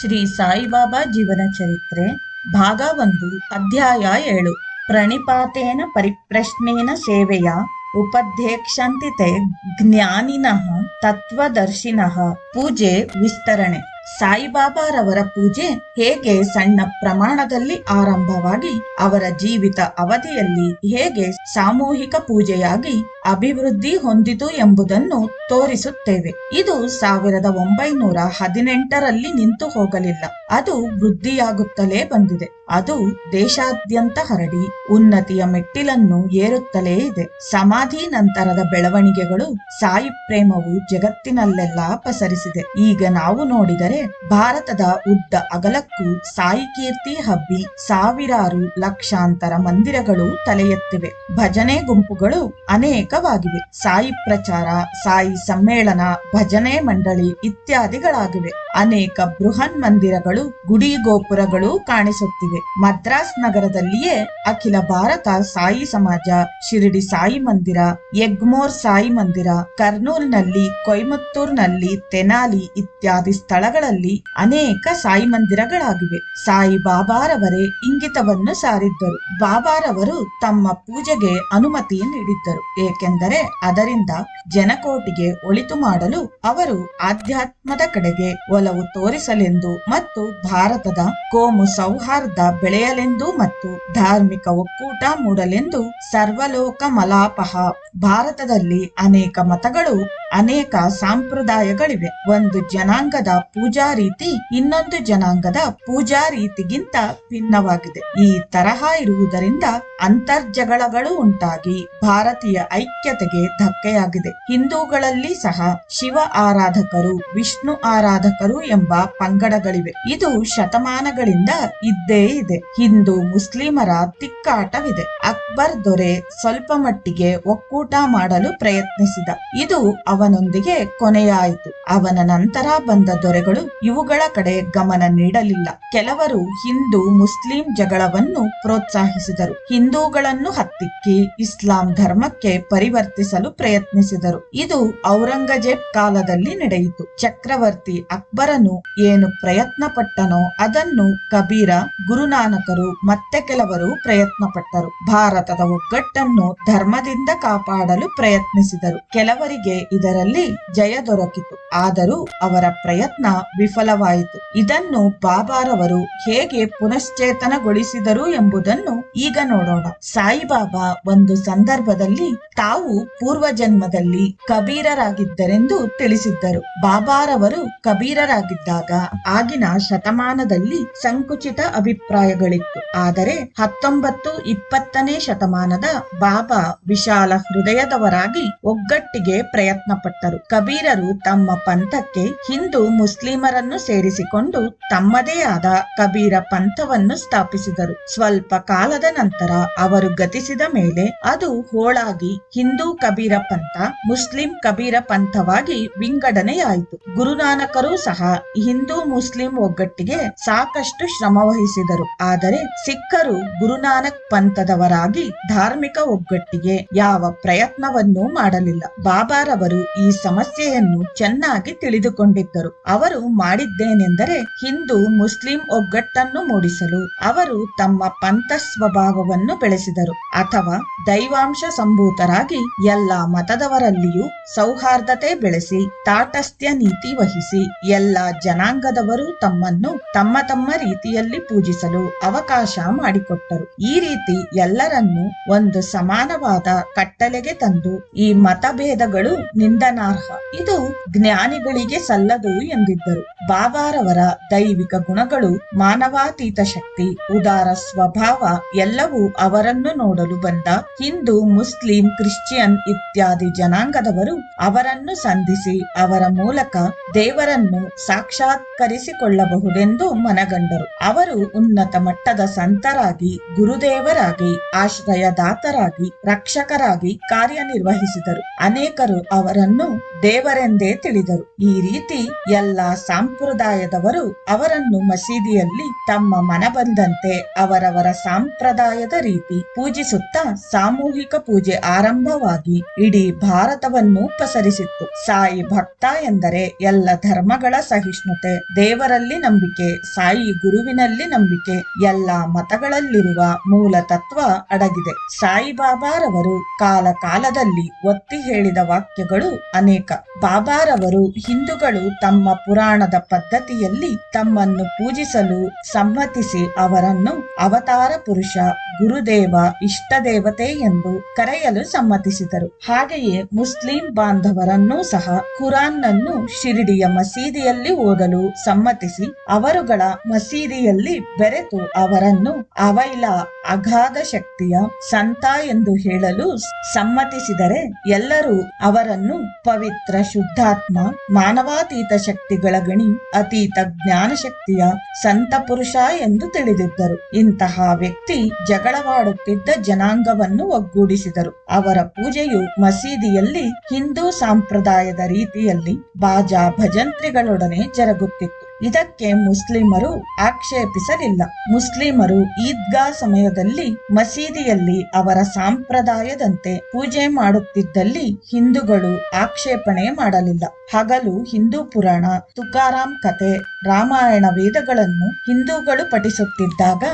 ಶ್ರೀ ಸಾಯಿಬಾಬಾ ಜೀವನ ಚರಿತ್ರೆ, ಭಾಗ ಒಂದು, ಅಧ್ಯಾಯ ಏಳು. ಪ್ರಣಿಪಾತೇನ ಪರಿಪ್ರಶ್ನೇನ ಸೇವೆಯ ಉಪಧ್ಯಕ್ಷಂತಿತೆ ಜ್ಞಾನಿನಃ ತತ್ವದರ್ಶಿನಃ ಪೂಜೆ ವಿಸ್ತರಣೆ. ಸಾಯಿಬಾಬಾರವರ ಪೂಜೆ ಹೇಗೆ ಸಣ್ಣ ಪ್ರಮಾಣದಲ್ಲಿ ಆರಂಭವಾಗಿ ಅವರ ಜೀವಿತ ಅವಧಿಯಲ್ಲಿ ಹೇಗೆ ಸಾಮೂಹಿಕ ಪೂಜೆಯಾಗಿ ಅಭಿವೃದ್ಧಿ ಹೊಂದಿತು ಎಂಬುದನ್ನು ತೋರಿಸುತ್ತೇವೆ. ಇದು ಸಾವಿರದ ಒಂಬೈನೂರ ಹದಿನೆಂಟರಲ್ಲಿ ನಿಂತು ಹೋಗಲಿಲ್ಲ. ಅದು ವೃದ್ಧಿಯಾಗುತ್ತಲೇ ಬಂದಿದೆ. ಅದು ದೇಶಾದ್ಯಂತ ಹರಡಿ ಉನ್ನತಿಯ ಮೆಟ್ಟಿಲನ್ನು ಏರುತ್ತಲೇ ಇದೆ. ಸಮಾಧಿ ನಂತರದ ಬೆಳವಣಿಗೆಗಳು ಸಾಯಿ ಪ್ರೇಮವು ಜಗತ್ತಿನಲ್ಲೆಲ್ಲ ಪಸರಿಸಿದೆ. ಈಗ ನಾವು ನೋಡಿದರೆ ಭಾರತದ ಉದ್ದ ಅಗಲಕ್ಕೂ ಸಾಯಿ ಕೀರ್ತಿ ಹಬ್ಬಿ ಸಾವಿರಾರು ಲಕ್ಷಾಂತರ ಮಂದಿರಗಳು ತಲೆ ಎತ್ತಿವೆ ಭಜನೆ ಗುಂಪುಗಳು ಅನೇಕವಾಗಿವೆ. ಸಾಯಿ ಪ್ರಚಾರ, ಸಾಯಿ ಸಮ್ಮೇಳನ, ಭಜನೆ ಮಂಡಳಿ ಇತ್ಯಾದಿಗಳಾಗಿವೆ. ಅನೇಕ ಬೃಹನ್ ಮಂದಿರಗಳು ಗುಡಿ ಗೋಪುರಗಳು ಕಾಣಿಸುತ್ತಿವೆ. ಮದ್ರಾಸ್ ನಗರದಲ್ಲಿಯೇ ಅಖಿಲ ಭಾರತ ಸಾಯಿ ಸಮಾಜ, ಶಿರಡಿ ಸಾಯಿ ಮಂದಿರ, ಎಗ್ಮೋರ್ ಸಾಯಿ ಮಂದಿರ, ಕರ್ನೂಲ್ನಲ್ಲಿ, ಕೊಯಮತ್ತೂರ್ನಲ್ಲಿ, ತೆನಾಲಿ ಇತ್ಯಾದಿ ಸ್ಥಳಗಳಲ್ಲಿ ಅನೇಕ ಸಾಯಿ ಮಂದಿರಗಳಾಗಿವೆ. ಸಾಯಿ ಬಾಬಾರವರೇ ಇಂಗಿತವನ್ನು ಸಾರಿದ್ದರು. ಬಾಬಾರವರು ತಮ್ಮ ಪೂಜೆಗೆ ಅನುಮತಿ ನೀಡಿದ್ದರು. ಏಕೆಂದರೆ ಅದರಿಂದ ಜನಕೋಟಿಗೆ ಒಳಿತು ಮಾಡಲು ಅವರು ಆಧ್ಯಾತ್ಮದ ಕಡೆಗೆ ಒಲವು ತೋರಿಸಲೆಂದು ಮತ್ತು ಭಾರತದ ಕೋಮು ಸೌಹಾರ್ದ ಬೆಳೆಯಲೆಂದು ಮತ್ತು ಧಾರ್ಮಿಕ ಒಕ್ಕೂಟ ಮೂಡಲೆಂದು ಸರ್ವಲೋಕ ಮಲಾಪಹ ಭಾರತದಲ್ಲಿ ಅನೇಕ ಮತಗಳು ಅನೇಕ ಸಂಪ್ರದಾಯಗಳಿವೆ. ಒಂದು ಜನಾಂಗದ ಪೂಜಾ ರೀತಿ ಇನ್ನೊಂದು ಜನಾಂಗದ ಪೂಜಾ ರೀತಿಗಿಂತ ಭಿನ್ನವಾಗಿದೆ. ಈ ತರಹ ಇರುವುದರಿಂದ ಅಂತರ್ಜಗಳಗಳು ಉಂಟಾಗಿ ಭಾರತೀಯ ಐಕ್ಯತೆಗೆ ಧಕ್ಕೆಯಾಗಿದೆ. ಹಿಂದೂಗಳಲ್ಲಿ ಸಹ ಶಿವ ಆರಾಧಕರು, ವಿಷ್ಣು ಆರಾಧಕರು ಎಂಬ ಪಂಗಡಗಳಿವೆ. ಇದು ಶತಮಾನಗಳಿಂದ ಇದ್ದೇ ಇದೆ. ಹಿಂದೂ ಮುಸ್ಲಿಮರ ತಿಕ್ಕಾಟವಿದೆ. ಅಕ್ಬರ್ ದೊರೆ ಸ್ವಲ್ಪ ಮಟ್ಟಿಗೆ ಒಕ್ಕೂಟ ಮಾಡಲು ಪ್ರಯತ್ನಿಸಿದ. ಇದು ಅವನೊಂದಿಗೆ ಕೊನೆಯಾಯಿತು. ಅವನ ನಂತರ ಬಂದ ದೊರೆಗಳು ಇವುಗಳ ಕಡೆ ಗಮನ ನೀಡಲಿಲ್ಲ. ಕೆಲವರು ಹಿಂದೂ ಮುಸ್ಲಿಂ ಜಗಳವನ್ನು ಪ್ರೋತ್ಸಾಹಿಸಿದರು. ಹಿಂದೂಗಳನ್ನು ಹತ್ತಿಕ್ಕಿ ಇಸ್ಲಾಂ ಧರ್ಮಕ್ಕೆ ಪರಿವರ್ತಿಸಲು ಪ್ರಯತ್ನಿಸಿದರು. ಇದು ಔರಂಗಜೇಬ್ ಕಾಲದಲ್ಲಿ ನಡೆಯಿತು. ಚಕ್ರವರ್ತಿ ಅಕ್ಬರನು ಏನು ಪ್ರಯತ್ನ ಪಟ್ಟನೋ ಅದನ್ನು ಕಬೀರ, ಗುರುನಾನಕರು ಮತ್ತೆ ಕೆಲವರು ಪ್ರಯತ್ನ ಪಟ್ಟರು ಭಾರತದ ಒಗ್ಗಟ್ಟನ್ನು ಧರ್ಮದಿಂದ ಕಾಪಾಡಲು ಪ್ರಯತ್ನಿಸಿದರು. ಕೆಲವರಿಗೆ ಇದರಲ್ಲಿ ಜಯ ದೊರಕಿತು. ಆದರೂ ಅವರ ಪ್ರಯತ್ನ ವಿಫಲವಾಯಿತು. ಇದನ್ನು ಬಾಬಾರವರು ಹೇಗೆ ಪುನಶ್ಚೇತನಗೊಳಿಸಿದರು ಎಂಬುದನ್ನು ಈಗ ನೋಡೋಣ. ಸಾಯಿಬಾಬಾ ಒಂದು ಸಂದರ್ಭದಲ್ಲಿ ತಾವು ಪೂರ್ವ ಜನ್ಮದಲ್ಲಿ ಕಬೀರರಾಗಿದ್ದರೆಂದು ತಿಳಿಸಿದ್ದರು. ಬಾಬಾರವರು ಕಬೀರರಾಗಿದ್ದಾಗ ಆಗಿನ ಶತಮಾನದಲ್ಲಿ ಸಂಕುಚಿತ ಅಭಿಪ್ರಾಯಗಳಿತ್ತು. ಆದರೆ ಹತ್ತೊಂಬತ್ತು ಇಪ್ಪತ್ತನೇ ಶತಮಾನದ ಬಾಬಾ ವಿಶಾಲ ಹೃದಯದವರಾಗಿ ಒಗ್ಗಟ್ಟಿಗೆ ಪ್ರಯತ್ನ ಪಟ್ಟರು ಕಬೀರರು ತಮ್ಮ ಪಂಥಕ್ಕೆ ಹಿಂದೂ ಮುಸ್ಲಿಮರನ್ನು ಸೇರಿಸಿಕೊಂಡು ತಮ್ಮದೇ ಆದ ಕಬೀರ ಪಂಥವನ್ನು ಸ್ಥಾಪಿಸಿದರು. ಸ್ವಲ್ಪ ಕಾಲದ ನಂತರ ಅವರು ಗತಿಸಿದ ಮೇಲೆ ಅದು ಹೋಳಾಗಿ ಹಿಂದೂ ಕಬೀರ ಪಂಥ, ಮುಸ್ಲಿಂ ಕಬೀರ ಪಂಥವಾಗಿ ವಿಂಗಡಣೆಯಾಯಿತು ಗುರುನಾನಕರು ಸಹ ಹಿಂದೂ ಮುಸ್ಲಿಂ ಒಗ್ಗಟ್ಟಿಗೆ ಸಾಕಷ್ಟು ಶ್ರಮ ವಹಿಸಿದರು ಆದರೆ ಸಿಖ್ಖರು ಗುರುನಾನಕ್ ಪಂಥದವರಾಗಿ ಧಾರ್ಮಿಕ ಒಗ್ಗಟ್ಟಿಗೆ ಯಾವ ಪ್ರಯತ್ನವನ್ನೂ ಮಾಡಲಿಲ್ಲ. ಬಾಬಾರವರು ಈ ಸಮಸ್ಯೆಯನ್ನು ಚೆನ್ನಾಗಿ ತಿಳಿದುಕೊಂಡಿದ್ದರು. ಅವರು ಮಾಡಿದ್ದೇನೆಂದರೆ ಹಿಂದೂ ಮುಸ್ಲಿಂ ಒಗ್ಗಟ್ಟನ್ನು ಮೂಡಿಸಲು. ಅವರು ತಮ್ಮ ಪಂಥ ಸ್ವಭಾವವನ್ನು ಬೆಳೆಸಿದರು. ಅಥವಾ ದೈವಾಂಶ ಸಂಭೂತರಾಗಿ ಎಲ್ಲ ಮತದವರಲ್ಲಿಯೂ ಸೌಹಾರ್ದತೆ ಬೆಳೆಸಿ, ತಾಟಸ್ಥ್ಯ ನೀತಿ ವಹಿಸಿ, ಎಲ್ಲ ಜನಾಂಗದವರು ತಮ್ಮನ್ನು ತಮ್ಮ ತಮ್ಮ ರೀತಿಯಲ್ಲಿ ಪೂಜಿಸಲು ಅವಕಾಶ ಮಾಡಿಕೊಟ್ಟರು. ಈ ರೀತಿ ಎಲ್ಲರನ್ನು ಒಂದು ಸಮಾನವಾದ ಕಟ್ಟಲೆಗೆ ತಂದು, ಈ ಮತಭೇದಗಳು ನಿಂದನಾರ್ಹ ಇದು ಜ್ಞಾನಿಗಳಿಗೆ ಸಲ್ಲದು ಎಂದಿದ್ದರು. ಬಾಬಾರವರ ದೈವಿಕ ಗುಣಗಳು ಮಾನವಾತೀತ ಶಕ್ತಿ, ಉದಾರ ಸ್ವಭಾವ ಎಲ್ಲವೂ ಅವರನ್ನು ನೋಡಲು ಬಂದ ಹಿಂದೂ, ಮುಸ್ಲಿಂ, ಕ್ರಿಶ್ಚಿಯನ್ ಇತ್ಯಾದಿ ಜನಾಂಗದವರು ಅವರನ್ನು ಸಂಧಿಸಿ ಅವರ ಮೂಲಕ ದೇವರನ್ನು ಸಾಕ್ಷಾತ್ಕರಿಸಿಕೊಳ್ಳಬಹುದೆಂದು ಮನಗಂಡರು. ಅವರು ಉನ್ನತ ಮಟ್ಟದ ಸಂತರಾಗಿ, ಗುರುದೇವರಾಗಿ, ಆಶ್ರಯದಾತರಾಗಿ, ರಕ್ಷಕರಾಗಿ ಕಾರ್ಯನಿರ್ವಹಿಸಿದರು. ಅನೇಕರು ಅವರನ್ನು ಅವರನ್ನು ದೇವರೆಂದೇ ತಿಳಿದರು. ಈ ರೀತಿ ಎಲ್ಲ ಸಂಪ್ರದಾಯದವರು ಅವರನ್ನು ಮಸೀದಿಯಲ್ಲಿ ತಮ್ಮ ಮನ ಬಂದಂತೆ ಅವರವರ ಸಂಪ್ರದಾಯದ ರೀತಿ ಪೂಜಿಸುತ್ತಾ ಸಾಮೂಹಿಕ ಪೂಜೆ ಆರಂಭವಾಗಿ ಇಡೀ ಭಾರತವನ್ನು ಪಸರಿಸಿತ್ತು. ಸಾಯಿ ಭಕ್ತ ಎಂದರೆ ಎಲ್ಲ ಧರ್ಮಗಳ ಸಹಿಷ್ಣುತೆ, ದೇವರಲ್ಲಿ ನಂಬಿಕೆ, ಸಾಯಿ ಗುರುವಿನಲ್ಲಿ ನಂಬಿಕೆ, ಎಲ್ಲ ಮತಗಳಲ್ಲಿರುವ ಮೂಲ ತತ್ವ ಅಡಗಿದೆ. ಸಾಯಿಬಾಬಾರವರು ಕಾಲ ಕಾಲದಲ್ಲಿ ಒತ್ತಿ ಹೇಳಿದ ವಾಕ್ಯಗಳು ಅನೇಕ ಬಾಬಾರವರು ಹಿಂದೂಗಳು ತಮ್ಮ ಪುರಾಣದ ಪದ್ಧತಿಯಲ್ಲಿ ತಮ್ಮನ್ನು ಪೂಜಿಸಲು ಸಮ್ಮತಿಸಿ ಅವರನ್ನು ಅವತಾರ ಪುರುಷ, ಗುರುದೇವ ಇಷ್ಟ ದೇವತೆ ಎಂದು ಕರೆಯಲು ಸಮ್ಮತಿಸಿದರು. ಹಾಗೆಯೇ ಮುಸ್ಲಿಂ ಬಾಂಧವರನ್ನೂ ಸಹ ಕುರಾನ್ನನ್ನು ಶಿರಿಡಿಯ ಮಸೀದಿಯಲ್ಲಿ ಓದಲು ಸಮ್ಮತಿಸಿ ಅವರುಗಳ ಮಸೀದಿಯಲ್ಲಿ ಬೆರೆತು ಅವರನ್ನು ಅವೈಲ ಅಗಾಧ ಶಕ್ತಿಯ ಸಂತ ಎಂದು ಹೇಳಲು ಸಮ್ಮತಿಸಿದರೆ ಎಲ್ಲರೂ ಅವರನ್ನು ಪವಿತ್ರ ಶುದ್ಧಾತ್ಮ ಮಾನವಾತೀತ ಶಕ್ತಿಗಳ ಗಣಿ ಅತೀತ ಜ್ಞಾನ ಶಕ್ತಿಯ ಸಂತ ಪುರುಷ ಎಂದು ತಿಳಿದಿದ್ದರು. ಇಂತಹ ವ್ಯಕ್ತಿ ಜಗಳವಾಡುತ್ತಿದ್ದ ಜನಾಂಗವನ್ನು ಒಗ್ಗೂಡಿಸಿದರು. ಅವರ ಪೂಜೆಯು ಮಸೀದಿಯಲ್ಲಿ ಹಿಂದೂ ಸಂಪ್ರದಾಯದ ರೀತಿಯಲ್ಲಿ ಬಾಜಾ ಭಜಂತ್ರಿಗಳೊಡನೆ ಜರುಗುತ್ತಿತ್ತು. ಇದಕ್ಕೆ ಮುಸ್ಲಿಮರು ಆಕ್ಷೇಪಿಸಲಿಲ್ಲ. ಮುಸ್ಲಿಮರು ಈದ್ಗಾ ಸಮಯದಲ್ಲಿ ಮಸೀದಿಯಲ್ಲಿ ಅವರ ಸಂಪ್ರದಾಯದಂತೆ ಪೂಜೆ ಮಾಡುತ್ತಿದ್ದಲ್ಲಿ ಹಿಂದೂಗಳು ಆಕ್ಷೇಪಣೆ ಮಾಡಲಿಲ್ಲ. ಹಗಲು ಹಿಂದೂ ಪುರಾಣ ತುಕಾರಾಂ ಕತೆ ರಾಮಾಯಣ ವೇದಗಳನ್ನು ಹಿಂದೂಗಳು ಪಠಿಸುತ್ತಿದ್ದಾಗ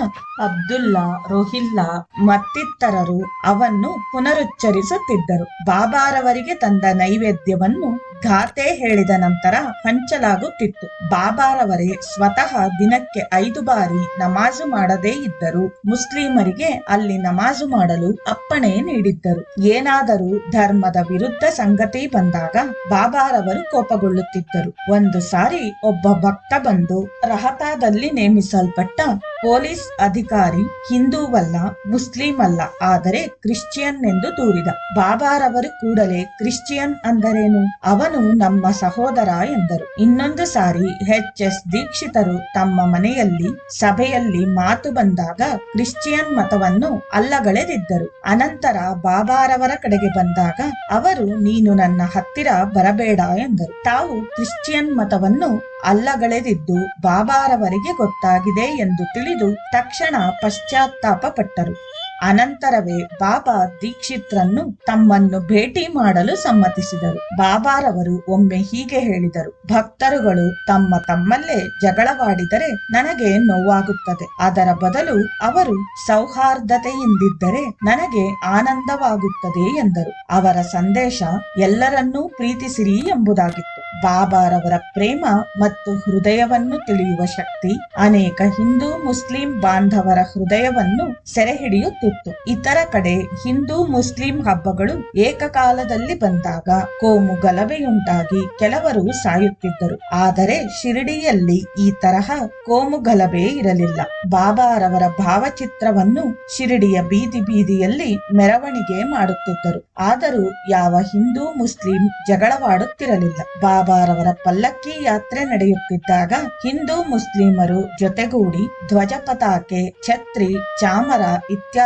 ಅಬ್ದುಲ್ಲಾ, ರೋಹಿಲ್ಲಾ ಮತ್ತಿತರರು ಅವನ್ನು ಪುನರುಚ್ಚರಿಸುತ್ತಿದ್ದರು. ಬಾಬಾರವರಿಗೆ ತಂದ ನೈವೇದ್ಯವನ್ನು ಗಾತೆ ಹೇಳಿದ ನಂತರ ಹಂಚಲಾಗುತ್ತಿತ್ತು. ಬಾಬಾರವರೇ, ಸ್ವತಃ ದಿನಕ್ಕೆ ಐದು ಬಾರಿ ನಮಾಜು ಮಾಡದೇ ಇದ್ದರು ಮುಸ್ಲಿಮರಿಗೆ ಅಲ್ಲಿ ನಮಾಜು ಮಾಡಲು ಅಪ್ಪಣೆ ನೀಡಿದ್ದರು. ಏನಾದರೂ ಧರ್ಮದ ವಿರುದ್ಧ ಸಂಗತಿ ಬಂದಾಗ ಬಾಬಾರವರು ಕೋಪಗೊಳ್ಳುತ್ತಿದ್ದರು. ಒಂದು ಸಾರಿ ಒಬ್ಬ ಭಕ್ತ ಬಂದು ರಹತಾದಲ್ಲಿ ನೇಮಿಸಲ್ಪಟ್ಟ ಪೊಲೀಸ್ ಅಧಿಕಾರಿ ಹಿಂದೂವಲ್ಲ ಮುಸ್ಲಿಂ ಅಲ್ಲ ಆದರೆ ಕ್ರಿಶ್ಚಿಯನ್ ಎಂದು ದೂರಿದ ಬಾಬಾರವರು ಕೂಡಲೇ ಕ್ರಿಶ್ಚಿಯನ್ ಅಂದರೇನು? ಅವನು ನಮ್ಮ ಸಹೋದರ ಎಂದರು. ಇನ್ನೊಂದು ಸಾರಿ ಎಚ್ ಎಸ್ ದೀಕ್ಷಿತರು ತಮ್ಮ ಮನೆಯಲ್ಲಿ, ಸಭೆಯಲ್ಲಿ ಮಾತು ಬಂದಾಗ ಕ್ರಿಶ್ಚಿಯನ್ ಮತವನ್ನು ಅಲ್ಲಗಳೆದಿದ್ದರು. ಅನಂತರ ಬಾಬಾರವರ ಕಡೆಗೆ ಬಂದಾಗ ಅವರು, ನೀನು ನನ್ನ ಹತ್ತಿರ ಬರಬೇಡ ಎಂದರು. ತಾವು ಕ್ರಿಶ್ಚಿಯನ್ ಮತವನ್ನು ಅಲ್ಲಗಳೆದಿದ್ದು, ಬಾಬಾರವರಿಗೆ ಗೊತ್ತಾಗಿದೆ ಎಂದು ತಿಳಿದು ತಕ್ಷಣ ಪಶ್ಚಾತ್ತಾಪ ಪಟ್ಟರು ಅನಂತರವೇ ಬಾಬಾ ದೀಕ್ಷಿತ್ರನ್ನು ತಮ್ಮನ್ನು ಭೇಟಿ ಮಾಡಲು ಸಮ್ಮತಿಸಿದರು. ಬಾಬಾರವರು ಒಮ್ಮೆ ಹೀಗೆ ಹೇಳಿದರು, ಭಕ್ತರುಗಳು ತಮ್ಮ ತಮ್ಮಲ್ಲೇ ಜಗಳವಾಡಿದರೆ ನನಗೆ ನೋವಾಗುತ್ತದೆ. ಅದರ ಬದಲು ಅವರು ಸೌಹಾರ್ದತೆಯಿಂದಿದ್ದರೆ ನನಗೆ ಆನಂದವಾಗುತ್ತದೆ ಎಂದರು. ಅವರ ಸಂದೇಶ ಎಲ್ಲರನ್ನೂ ಪ್ರೀತಿಸಿರಿ ಎಂಬುದಾಗಿತ್ತು. ಬಾಬಾರವರ ಪ್ರೇಮ ಮತ್ತು ಹೃದಯವನ್ನು ತಿಳಿಯುವ ಶಕ್ತಿ ಅನೇಕ ಹಿಂದೂ ಮುಸ್ಲಿಂ ಬಾಂಧವರ ಹೃದಯವನ್ನು ಸೆರೆ ಹಿಡಿಯುತ್ತಿತ್ತು ಇತರ ಕಡೆ ಹಿಂದೂ ಮುಸ್ಲಿಂ ಹಬ್ಬಗಳು ಏಕಕಾಲದಲ್ಲಿ ಬಂದಾಗ ಕೋಮು ಗಲಭೆಯುಂಟಾಗಿ ಕೆಲವರು ಸಾಯುತ್ತಿದ್ದರು. ಆದರೆ ಶಿರಡಿಯಲ್ಲಿ ಈ ತರಹ ಕೋಮು ಗಲಭೆ ಇರಲಿಲ್ಲ. ಬಾಬಾರವರ ಭಾವಚಿತ್ರವನ್ನು ಶಿರಡಿಯ ಬೀದಿ ಬೀದಿಯಲ್ಲಿ ಮೆರವಣಿಗೆ ಮಾಡುತ್ತಿದ್ದರು. ಆದರೂ ಯಾವ ಹಿಂದೂ ಮುಸ್ಲಿಂ ಜಗಳವಾಡುತ್ತಿರಲಿಲ್ಲ. ಬಾಬಾರವರ ಪಲ್ಲಕ್ಕಿ ಯಾತ್ರೆ ನಡೆಯುತ್ತಿದ್ದಾಗ ಹಿಂದೂ ಮುಸ್ಲಿಮರು ಜೊತೆಗೂಡಿ ಧ್ವಜ ಪತಾಕೆ, ಛತ್ರಿ, ಚಾಮರ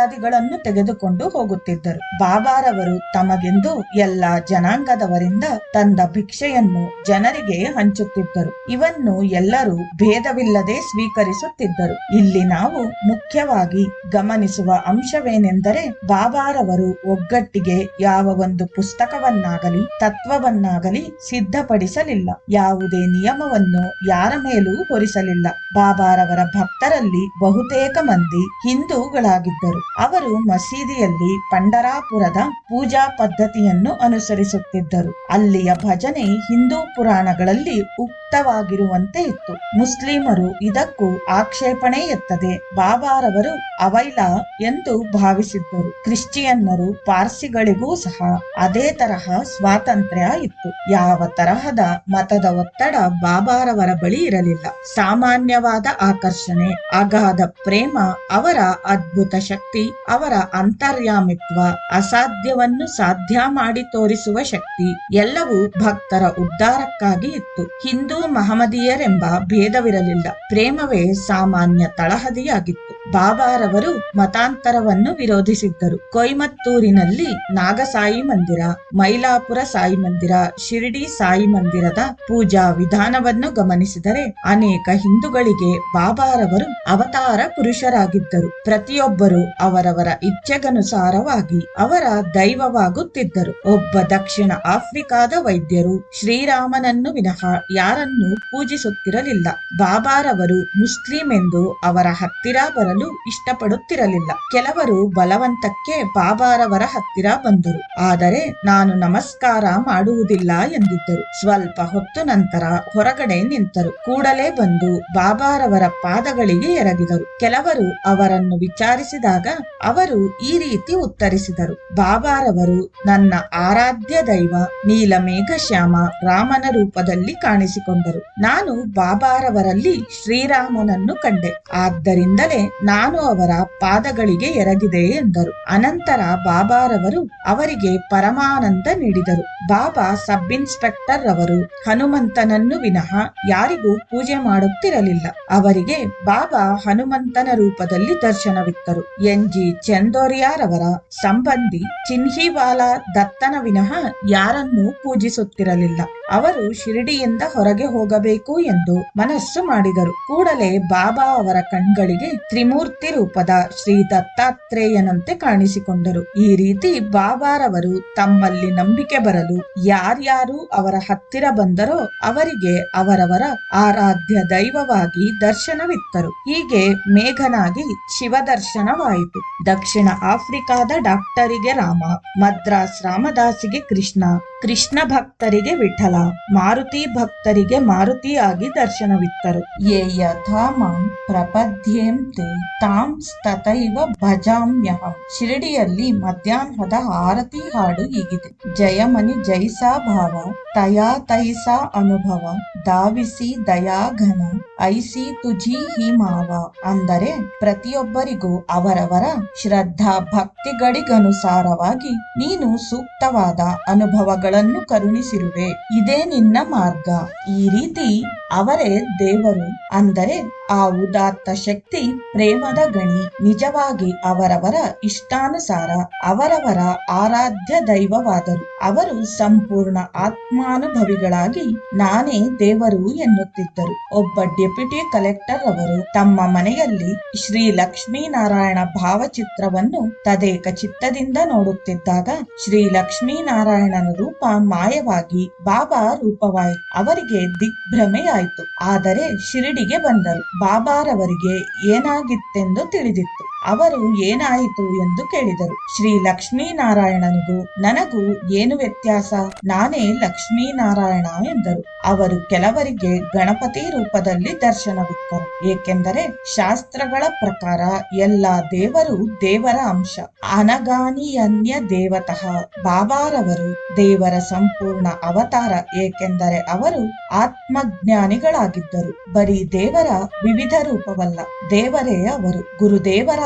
ಇತ್ಯಾದಿಗಳನ್ನು ತೆಗೆದುಕೊಂಡು ಹೋಗುತ್ತಿದ್ದರು. ಬಾಬಾರವರು ತಮಗೆಂದು ಎಲ್ಲ ಜನಾಂಗದವರಿಂದ ತಂದ ಭಿಕ್ಷೆಯನ್ನು ಜನರಿಗೆ ಹಂಚುತ್ತಿದ್ದರು. ಇವನ್ನು ಎಲ್ಲರೂ ಭೇದವಿಲ್ಲದೆ ಸ್ವೀಕರಿಸುತ್ತಿದ್ದರು. ಇಲ್ಲಿ ನಾವು ಮುಖ್ಯವಾಗಿ ಗಮನಿಸುವ ಅಂಶವೇನೆಂದರೆ ಬಾಬಾರವರು ಒಗ್ಗಟ್ಟಿಗೆ ಯಾವ ಒಂದು ಪುಸ್ತಕವನ್ನಾಗಲಿ ತತ್ವವನ್ನಾಗಲಿ ಸಿದ್ಧಪಡಿಸಲಿಲ್ಲ. ಯಾವುದೇ ನಿಯಮವನ್ನು ಯಾರ ಮೇಲೂ ಹೊರಿಸಲಿಲ್ಲ. ಬಾಬಾರವರ ಭಕ್ತರಲ್ಲಿ ಬಹುತೇಕ ಮಂದಿ ಹಿಂದೂಗಳಾಗಿದ್ದರು. ಅವರು ಮಸೀದಿಯಲ್ಲಿ ಪಂಡರಾಪುರದ ಪೂಜಾ ಪದ್ಧತಿಯನ್ನು ಅನುಸರಿಸುತ್ತಿದ್ದರು. ಅಲ್ಲಿಯ ಭಜನೆ ಹಿಂದೂ ಪುರಾಣಗಳಲ್ಲಿ ಉಕ್ತವಾಗಿರುವಂತೆ ಇತ್ತು. ಮುಸ್ಲಿಮರು ಇದಕ್ಕೂ ಆಕ್ಷೇಪಣೆ ಎತ್ತದೆ. ಬಾಬಾರವರು ಅವೈಲ ಎಂದು ಭಾವಿಸಿದ್ದರು. ಕ್ರಿಶ್ಚಿಯನ್ನರು ಪಾರ್ಸಿಗಳಿಗೂ ಸಹ ಅದೇ ತರಹ ಸ್ವಾತಂತ್ರ್ಯ ಇತ್ತು. ಯಾವ ತರಹದ ಮತದ ಒತ್ತಡ ಬಾಬಾರವರ ಬಳಿ ಇರಲಿಲ್ಲ. ಸಾಮಾನ್ಯವಾದ ಆಕರ್ಷಣೆ, ಅಗಾಧ ಪ್ರೇಮ ಅವರ ಅದ್ಭುತ ಶಕ್ತಿ ಅವರ ಅಂತರ್ಯಾಮಿತ್ವ, ಅಸಾಧ್ಯವನ್ನು ಸಾಧ್ಯ ಮಾಡಿ ತೋರಿಸುವ ಶಕ್ತಿ ಎಲ್ಲವೂ ಭಕ್ತರ ಉದ್ಧಾರಕ್ಕಾಗಿ ಇತ್ತು. ಹಿಂದೂ ಮಹಮದಿಯರೆಂಬ ಭೇದವಿರಲಿಲ್ಲ. ಪ್ರೇಮವೇ ಸಾಮಾನ್ಯ ತಳಹದಿಯಾಗಿತ್ತು. ಬಾಬಾರವರು ಮತಾಂತರವನ್ನು ವಿರೋಧಿಸಿದ್ದರು. ಕೊಯಮತ್ತೂರಿನಲ್ಲಿ ನಾಗಸಾಯಿ ಮಂದಿರ, ಮೈಲಾಪುರ ಸಾಯಿ ಮಂದಿರ, ಶಿರ್ಡಿ ಸಾಯಿ ಮಂದಿರದ ಪೂಜಾ ವಿಧಾನವನ್ನು ಗಮನಿಸಿದರೆ ಅನೇಕ ಹಿಂದೂಗಳಿಗೆ ಬಾಬಾರವರು ಅವತಾರ ಪುರುಷರಾಗಿದ್ದರು. ಪ್ರತಿಯೊಬ್ಬರು ಅವರವರ ಇಚ್ಛೆಗನುಸಾರವಾಗಿ ಅವರ ದೈವವಾಗುತ್ತಿದ್ದರು. ಒಬ್ಬ ದಕ್ಷಿಣ ಆಫ್ರಿಕಾದ ವೈದ್ಯರು ಶ್ರೀರಾಮನನ್ನು ವಿನಃ ಯಾರನ್ನೂ ಪೂಜಿಸುತ್ತಿರಲಿಲ್ಲ. ಬಾಬಾರವರು ಮುಸ್ಲಿಂ ಎಂದು ಅವರ ಹತ್ತಿರ ಬರಲು ಇಷ್ಟಪಡುತ್ತಿರಲಿಲ್ಲ. ಕೆಲವರು ಬಲವಂತಕ್ಕೆ ಬಾಬಾರವರ ಹತ್ತಿರ ಬಂದರು. ಆದರೆ ನಾನು ನಮಸ್ಕಾರ ಮಾಡುವುದಿಲ್ಲ ಎಂದಿದ್ದರು. ಸ್ವಲ್ಪ ಹೊತ್ತು ನಂತರ ಹೊರಗಡೆ ನಿಂತರು. ಕೂಡಲೇ ಬಂದು ಬಾಬಾರವರ ಪಾದಗಳಿಗೆ ಎರಗಿದರು. ಕೆಲವರು ಅವರನ್ನು ವಿಚಾರಿಸಿದಾಗ ಅವರು ಈ ರೀತಿ ಉತ್ತರಿಸಿದರು. ಬಾಬಾರವರು ನನ್ನ ಆರಾಧ್ಯ ದೈವ ನೀಲ ಮೇಘಶ್ಯಾಮ ರಾಮನ ರೂಪದಲ್ಲಿ ಕಾಣಿಸಿಕೊಂಡರು. ನಾನು ಬಾಬಾರವರಲ್ಲಿ ಶ್ರೀರಾಮನನ್ನು ಕಂಡೆ. ಆದ್ದರಿಂದಲೇ ನಾನು ಅವರ ಪಾದಗಳಿಗೆ ಎರಗಿದೆ ಎಂದರು. ಅನಂತರ ಬಾಬಾರವರು ಅವರಿಗೆ ಪರಮಾನಂದ ನೀಡಿದರು. ಬಾಬಾ ಸಬ್ ಇನ್ಸ್ಪೆಕ್ಟರ್ ರವರು ಹನುಮಂತನನ್ನು ವಿನಃ ಯಾರಿಗೂ ಪೂಜೆ ಮಾಡುತ್ತಿರಲಿಲ್ಲ. ಅವರಿಗೆ ಬಾಬಾ ಹನುಮಂತನ ರೂಪದಲ್ಲಿ ದರ್ಶನವಿತ್ತರು. ಎನ್ ಜಿ ಚಂದೋರಿಯಾರವರ ಸಂಬಂಧಿ ಚಿನ್ಹಿವಾಲಾ ದತ್ತನ ವಿನಃ ಯಾರನ್ನೂ ಪೂಜಿಸುತ್ತಿರಲಿಲ್ಲ. ಅವರು ಶಿರಡಿಯಿಂದ ಹೊರಗೆ ಹೋಗಬೇಕು ಎಂದು ಮನಸ್ಸು ಮಾಡಿದರು. ಕೂಡಲೇ ಬಾಬಾ ಅವರ ಕಣ್ಗಳಿಗೆ ತ್ರಿಮೂರ್ತಿ ರೂಪದ ಶ್ರೀ ದತ್ತಾತ್ರೇಯನಂತೆ ಕಾಣಿಸಿಕೊಂಡರು. ಈ ರೀತಿ ಬಾಬಾರವರು ತಮ್ಮಲ್ಲಿ ನಂಬಿಕೆ ಬರಲು ಯಾರ್ಯಾರು ಅವರ ಹತ್ತಿರ ಬಂದರೋ ಅವರಿಗೆ ಅವರವರ ಆರಾಧ್ಯ ದೈವವಾಗಿ ದರ್ಶನವಿತ್ತರು. ಹೀಗೆ ಮೇಘನಾಗಿ ಶಿವ ದರ್ಶನವಾಯಿತು ದಕ್ಷಿಣ ಆಫ್ರಿಕಾದ ಡಾಕ್ಟರಿಗೆ ರಾಮ, ಮದ್ರಾಸ್ ರಾಮದಾಸಿಗೆ ಕೃಷ್ಣ ಕೃಷ್ಣ ಭಕ್ತರಿಗೆ ವಿಠಲ, ಮಾರುತಿ ಭಕ್ತರಿಗೆ ಮಾರುತಿಯಾಗಿ ದರ್ಶನವಿತ್ತರು. ಯೇ ಯಥಾ ಮಾಂ ತಾಂ ತಥೈವ ಭಜಾಮ್ಯಹ. ಶಿರಡಿಯಲ್ಲಿ ಮಧ್ಯಾಹ್ನದ ಆರತಿ ಹಾಡು ಹೀಗಿದೆ. ಜಯಮನಿ ಜೈಸಾ ಭಾವ, ತಯಾ ತೈಸಾ ಅನುಭವ ಧಾವಿಸಿ ದಯಾಘನ ಐಸಿ ತುಜಿ ಹಿ ಮಾವ. ಅಂದರೆ ಪ್ರತಿಯೊಬ್ಬರಿಗೂ ಅವರವರ ಶ್ರದ್ಧಾ ಭಕ್ತಿಗಳಿಗನುಸಾರವಾಗಿ ನೀನು ಸೂಕ್ತವಾದ ಅನುಭವಗಳನ್ನು ಕರುಣಿಸಿರುವೆ. ಇದೇ ನಿನ್ನ ಮಾರ್ಗ. ಈ ರೀತಿ ಅವರೇ ದೇವರು ಅಂದರೆ ಆ ಉದಾತ್ತ ಶಕ್ತಿ ಪ್ರೇಮದ ಗಣಿ, ನಿಜವಾಗಿ ಅವರವರ ಇಷ್ಟಾನುಸಾರ ಅವರವರ ಆರಾಧ್ಯ ದೈವವಾದರು. ಅವರು ಸಂಪೂರ್ಣ ಆತ್ಮಾನುಭವಿಗಳಾಗಿ ನಾನೇ ದೇವರು ಎನ್ನುತ್ತಿದ್ದರು. ಒಬ್ಬ ಡೆಪ್ಯೂಟಿ ಕಲೆಕ್ಟರ್ ಅವರು ತಮ್ಮ ಮನೆಯಲ್ಲಿ ಶ್ರೀ ಲಕ್ಷ್ಮೀನಾರಾಯಣ ಭಾವಚಿತ್ರವನ್ನು ತದೇಕ ಚಿತ್ತದಿಂದ ನೋಡುತ್ತಿದ್ದಾಗ ಶ್ರೀ ಲಕ್ಷ್ಮೀನಾರಾಯಣನ ರೂಪ ಮಾಯವಾಗಿ ಬಾಬಾ ರೂಪವಾಯಿತು. ಅವರಿಗೆ ದಿಗ್ಭ್ರಮೆಯಾಯಿತು ಆದರೆ ಶಿರಡಿಗೆ ಬಂದರು. ಬಾಬಾರವರಿಗೆ ಏನಾಗಿತ್ತೆಂದು ತಿಳಿದಿತ್ತು. ಅವರು ಏನಾಯಿತು ಎಂದು ಕೇಳಿದರು. ಶ್ರೀ ಲಕ್ಷ್ಮೀನಾರಾಯಣನಿಗೂ ನನಗೂ ಏನು ವ್ಯತ್ಯಾಸ? ನಾನೇ ಲಕ್ಷ್ಮೀನಾರಾಯಣ ಎಂದರು. ಅವರು ಕೆಲವರಿಗೆ ಗಣಪತಿ ರೂಪದಲ್ಲಿ ದರ್ಶನವಿತ್ತರು ಏಕೆಂದರೆ ಶಾಸ್ತ್ರಗಳ ಪ್ರಕಾರ ಎಲ್ಲ ದೇವರು ದೇವರ ಅಂಶ. ಅನಗಾನಿಯನ್ಯ ದೇವತಃ ಬಾಬಾರವರು ದೇವರ ಸಂಪೂರ್ಣ ಅವತಾರ. ಏಕೆಂದರೆ ಅವರು ಆತ್ಮಜ್ಞಾನಿಗಳಾಗಿದ್ದರು. ಬರೀ ದೇವರ ವಿವಿಧ ರೂಪವಲ್ಲ, ದೇವರೇ ಅವರು.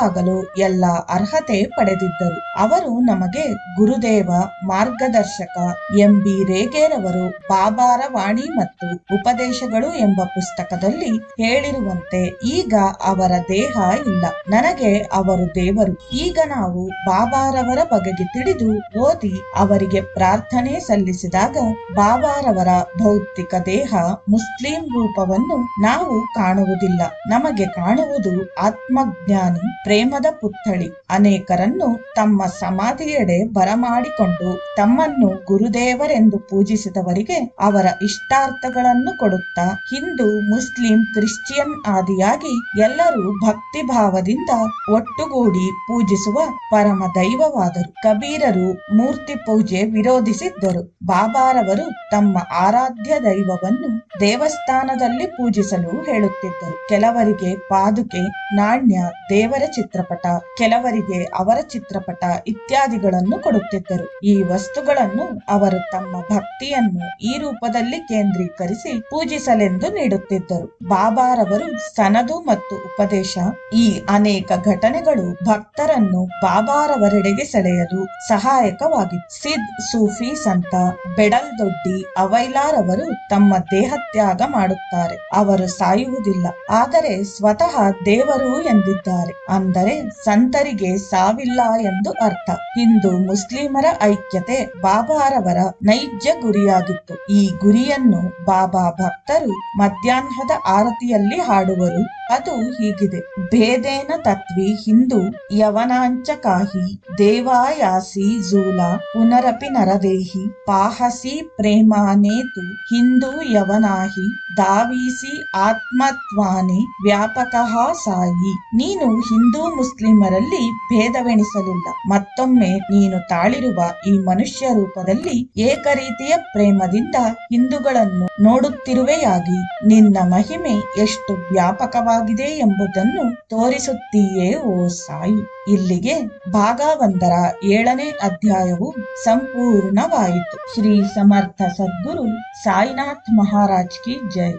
ಗುರುದೇವರಾಗಲು ಎಲ್ಲ ಅರ್ಹತೆ ಪಡೆದಿದ್ದರು. ಅವರು ನಮಗೆ ಗುರುದೇವ, ಮಾರ್ಗದರ್ಶಕ ಎಂ. ಬಿ. ರೇಗೇರವರು ಬಾಬಾರ ವಾಣಿ ಮತ್ತು ಉಪದೇಶಗಳು ಎಂಬ ಪುಸ್ತಕದಲ್ಲಿ ಹೇಳಿರುವಂತೆ ಈಗ ಅವರ ದೇಹ ಇಲ್ಲ. ನನಗೆ ಅವರು ದೇವರು. ಈಗ ನಾವು ಬಾಬಾರವರ ಬಗೆಗೆ ತಿಳಿದು ಓದಿ ಅವರಿಗೆ ಪ್ರಾರ್ಥನೆ ಸಲ್ಲಿಸಿದಾಗ ಬಾಬಾರವರ ಭೌತಿಕ ದೇಹ ಮುಸ್ಲಿಂ ರೂಪವನ್ನು ನಾವು ಕಾಣುವುದಿಲ್ಲ. ನಮಗೆ ಕಾಣುವುದು ಆತ್ಮಜ್ಞಾನಿ ಪ್ರೇಮದ ಪುತ್ಥಳಿ. ಅನೇಕರನ್ನು ತಮ್ಮ ಸಮಾಧಿಯೆಡೆ ಬರಮಾಡಿಕೊಂಡು ತಮ್ಮನ್ನು ಗುರುದೇವರೆಂದು ಪೂಜಿಸಿದವರಿಗೆ ಅವರ ಇಷ್ಟಾರ್ಥಗಳನ್ನು ಕೊಡುತ್ತಾ ಹಿಂದೂ, ಮುಸ್ಲಿಂ, ಕ್ರಿಶ್ಚಿಯನ್ ಆದಿಯಾಗಿ ಎಲ್ಲರೂ ಭಕ್ತಿ ಭಾವದಿಂದ ಒಟ್ಟುಗೂಡಿ ಪೂಜಿಸುವ ಪರಮ ದೈವವಾದರು ಕಬೀರರು ಮೂರ್ತಿ ಪೂಜೆ ವಿರೋಧಿಸಿದ್ದರು. ಬಾಬಾರವರು ತಮ್ಮ ಆರಾಧ್ಯ ದೈವವನ್ನು ದೇವಸ್ಥಾನದಲ್ಲಿ ಪೂಜಿಸಲು ಹೇಳುತ್ತಿದ್ದರು. ಕೆಲವರಿಗೆ ಪಾದುಕೆ, ನಾಣ್ಯ, ದೇವರ ಚಿತ್ರ ಚಿತ್ರಪಟ, ಕೆಲವರಿಗೆ ಅವರ ಚಿತ್ರಪಟ ಇತ್ಯಾದಿಗಳನ್ನು ಕೊಡುತ್ತಿದ್ದರು. ಈ ವಸ್ತುಗಳನ್ನು ಅವರು ತಮ್ಮ ಭಕ್ತಿಯನ್ನು ಈ ರೂಪದಲ್ಲಿ ಕೇಂದ್ರೀಕರಿಸಿ ಪೂಜಿಸಲೆಂದು ನೀಡುತ್ತಿದ್ದರು. ಬಾಬಾರವರು ಸನದು ಮತ್ತು ಉಪದೇಶ, ಈ ಅನೇಕ ಘಟನೆಗಳು ಭಕ್ತರನ್ನು ಬಾಬಾರವರೆಡೆಗೆ ಸೆಳೆಯಲು ಸಹಾಯಕವಾಗಿತ್ತು. ಸಿದ್ ಸೂಫಿ ಸಂತ ಬೆಡಲ್ ದೊಡ್ಡಿ ಅವೈಲಾರವರು ತಮ್ಮ ದೇಹತ್ಯಾಗ ಮಾಡುತ್ತಾರೆ. ಅವರು ಸಾಯುವುದಿಲ್ಲ, ಆದರೆ ಸ್ವತಃ ದೇವರು ಎಂದಿದ್ದಾರೆ. ಅಂದರೆ ಸಂತರಿಗೆ ಸಾವಿಲ್ಲ ಎಂದು ಅರ್ಥ. ಹಿಂದೂ ಮುಸ್ಲಿಮರ ಐಕ್ಯತೆ ಬಾಬಾರವರ ನೈಜ ಗುರಿಯಾಗಿತ್ತು. ಈ ಗುರಿಯನ್ನು ಬಾಬಾ ಭಕ್ತರು ಮಧ್ಯಾಹ್ನದ ಆರತಿಯಲ್ಲಿ ಹಾಡುವರು. ಅದು ಹೀಗಿದೆ. ಭೇದೇನ ತತ್ವಿ ಹಿಂದೂ ಯವನಾಂಚ ಕಾಹಿ ದೇವಾಯಾಸಿ ಜೂಲ ಪುನರಪಿ ನರದೇಹಿ ಪಾಹಸಿ ಪ್ರೇಮಾನೇತು ಹಿಂದೂ ಯವನಾಹಿ ದಾವೀಸಿ ಆತ್ಮತ್ವಾನಿ ವ್ಯಾಪಕಃ ಸಾಯಿ. ನೀನು ಹಿಂದೂ ಮುಸ್ಲಿಮರಲ್ಲಿ ಭೇದವೆಣಿಸಲಿಲ್ಲ. ಮತ್ತೊಮ್ಮೆ ನೀನು ತಾಳಿರುವ ಈ ಮನುಷ್ಯ ರೂಪದಲ್ಲಿ ಏಕರೀತಿಯ ಪ್ರೇಮದಿಂದ ಹಿಂದೂಗಳನ್ನು ನೋಡುತ್ತಿರುವೆಯಾಗಿ. ನಿನ್ನ ಮಹಿಮೆ ಎಷ್ಟು ವ್ಯಾಪಕವಾಗಿದೆ ಎಂಬುದನ್ನು ತೋರಿಸುತ್ತೀಯೇ ಓ ಸಾಯಿ. ಇಲ್ಲಿಗೆ ಭಾಗ ಒಂದರ ಏಳನೇ ಅಧ್ಯಾಯವು ಸಂಪೂರ್ಣವಾಯಿತು. ಶ್ರೀ ಸಮರ್ಥ ಸದ್ಗುರು ಸಾಯಿನಾಥ್ ಮಹಾರಾಜ್ ಕಿ ಜೈ.